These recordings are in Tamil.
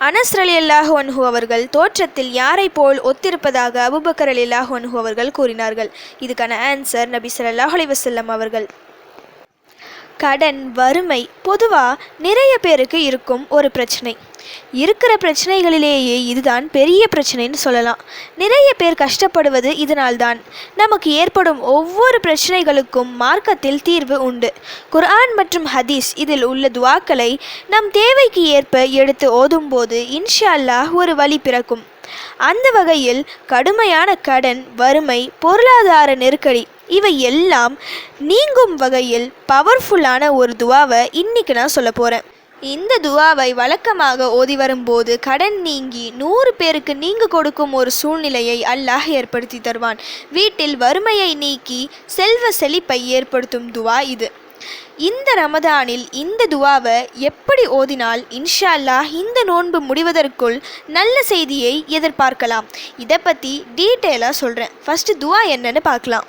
அனஸ் அலி அல்லாஹு அவர்கள் தோற்றத்தில் யாரை போல் ஒத்திருப்பதாக அபுபக்கர் அலி அல்லாஹு அவர்கள் கூறினார்கள். இதுக்கான ஆன்சர் நபி ஸல்லல்லாஹு அலி வசல்லம் அவர்கள். கடன் வறுமை பொதுவாக நிறைய பேருக்கு இருக்கும் ஒரு பிரச்சனை. இருக்கிற பிரச்சனைகளிலேயே இதுதான் பெரிய பிரச்சனைன்னு சொல்லலாம். நிறைய பேர் கஷ்டப்படுவது இதனால்தான். நமக்கு ஏற்படும் ஒவ்வொரு பிரச்சனைகளுக்கும் மார்க்கத்தில் தீர்வு உண்டு. குர்ஆன் மற்றும் ஹதீஸ் இதில் உள்ள துவாக்களை நம் தேவைக்கு ஏற்ப எடுத்து ஓதும்போது இன்ஷா அல்லாஹ் ஒரு வழி பிறக்கும். அந்த வகையில் கடுமையான கடன் வறுமை பொருளாதார நெருக்கடி இவை எல்லாம் நீங்கும் வகையில் பவர்ஃபுல்லான ஒரு துவாவை இன்னைக்கு நான் சொல்ல போகிறேன் இந்த துவாவை வழக்கமாக ஓதி வரும்போது கடன் நீங்கி நூறு பேருக்கு நீங்க கொடுக்கும் ஒரு சூழ்நிலையை அல்லாஹ் ஏற்படுத்தி தருவான். வீட்டில் வறுமையை நீக்கி செல்வ செழிப்பை ஏற்படுத்தும் துவா இது. இந்த ரமதானில் இந்த துவாவை எப்படி ஓதினால் இன்ஷா அல்லாஹ் இந்த நோன்பு முடிவதற்குள் நல்ல செய்தியை எதிர்பார்க்கலாம். இதை பற்றி டீட்டெயிலாக சொல்கிறேன் ஃபஸ்ட்டு துவா என்னன்னு பார்க்கலாம்.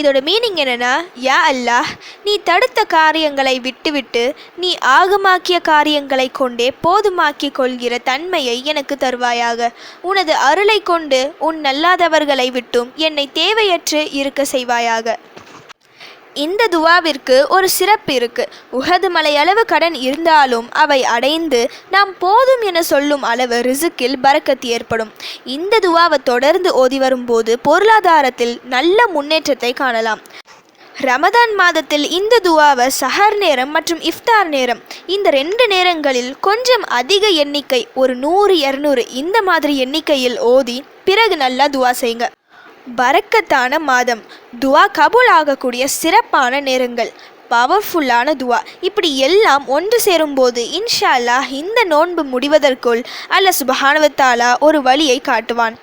இதோட மீனிங் என்னன்னா யா அல்லாஹ் நீ தடுத்த காரியங்களை விட்டுவிட்டு நீ ஆகமாக்கிய காரியங்களை கொண்டே போதுமாக்கிக் கொள்கிற தன்மையை எனக்கு தருவாயாக. உனது அருளை கொண்டு உன் நல்லாதவர்களை விட்டும் என்னை தேவையற்று இருக்க செய்வாயாக. இந்த துவாவிற்கு ஒரு சிறப்பு இருக்கு. உகது மலையளவு கடன் இருந்தாலும் அவை அடைந்து நாம் போதும் என சொல்லும் அளவு ரிசுக்கில் பறக்கத்து ஏற்படும். இந்த துவாவை தொடர்ந்து ஓதி வரும்போது பொருளாதாரத்தில் நல்ல முன்னேற்றத்தை காணலாம். ரமதான் மாதத்தில் இந்த துவாவை சஹர் நேரம் மற்றும் இஃப்தார் நேரம் இந்த ரெண்டு நேரங்களில் கொஞ்சம் அதிக எண்ணிக்கை ஒரு நூறு இரநூறு இந்த மாதிரி எண்ணிக்கையில் ஓதி பிறகு நல்லா துவா செய்யுங்க பறக்கத்தான மாதம். துவா கபூல் ஆகக்கூடிய சிறப்பான நேரங்கள். பவர்ஃபுல்லான துவா. இப்படி எல்லாம் ஒன்று சேரும்போது இன்ஷா அல்லாஹ் இந்த நோன்பு முடிவதற்குள் அல்ல சுபஹானவத்தாலா ஒரு வழியை காட்டுவான்.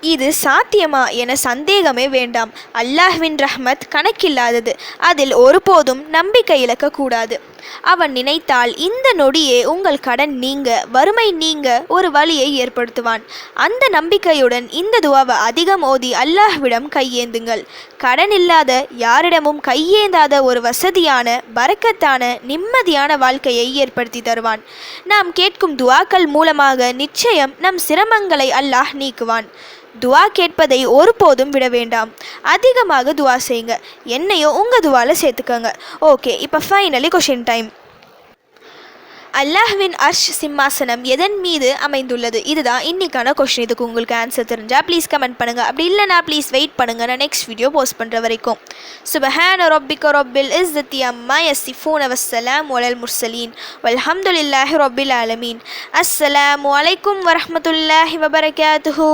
இது சாத்தியமா என சந்தேகமே வேண்டாம். அல்லாஹ்வின் ரஹ்மத் கணக்கில்லாதது. அதில் ஒருபோதும் நம்பிக்கை இழக்கக்கூடாது. அவன் நினைத்தால் இந்த நொடியே உங்கள் கடன் நீங்க வறுமை நீங்க ஒரு வழியை ஏற்படுத்துவான். அந்த நம்பிக்கையுடன் இந்த துவாவை அதிகம் ஓதி அல்லாஹ்விடம் கையேந்துங்கள். கடன் இல்லாத யாரிடமும் கையேந்தாத ஒரு வசதியான பறக்கத்தான நிம்மதியான வாழ்க்கையை ஏற்படுத்தி தருவான். நாம் கேட்கும் துவாக்கள் மூலமாக நிச்சயம் நம் சிரமங்களை அல்லாஹ் நீக்குவான். துவா கேட்பதை ஒருபோதும் விட வேண்டாம். அதிகமாக துவா செய்யுங்க. என்னையோ உங்கள் துவாவில் சேர்த்துக்கோங்க. ஓகே இப்போ ஃபைனலி கொஷின் டைம் அல்லாஹ்வின் அர்ஷ் சிம்மாசனம் எதன் மீது அமைந்துள்ளது? இதுதான் இன்னைக்கான கொஷின் இதுக்கு உங்களுக்கு ஆன்சர் தெரிஞ்சால் ப்ளீஸ் கமெண்ட் பண்ணுங்கள் அப்படி இல்லைனா ப்ளீஸ் வெயிட் பண்ணுங்கள் நான் நெக்ஸ்ட் வீடியோ போஸ்ட் பண்ணுற வரைக்கும். சுபஹான ரொபில் இஸ் தி அம்மா யஸ்ஸிஃபூன் வஸ்ஸலாம் ஒலல் முர்சலீன் வல்ஹம்துலில்லாஹி ரொபில் ஆலமீன். அஸ்ஸலாம் அலைக்கும் வரமத்துல்லாஹி வபரகாத்துஹு.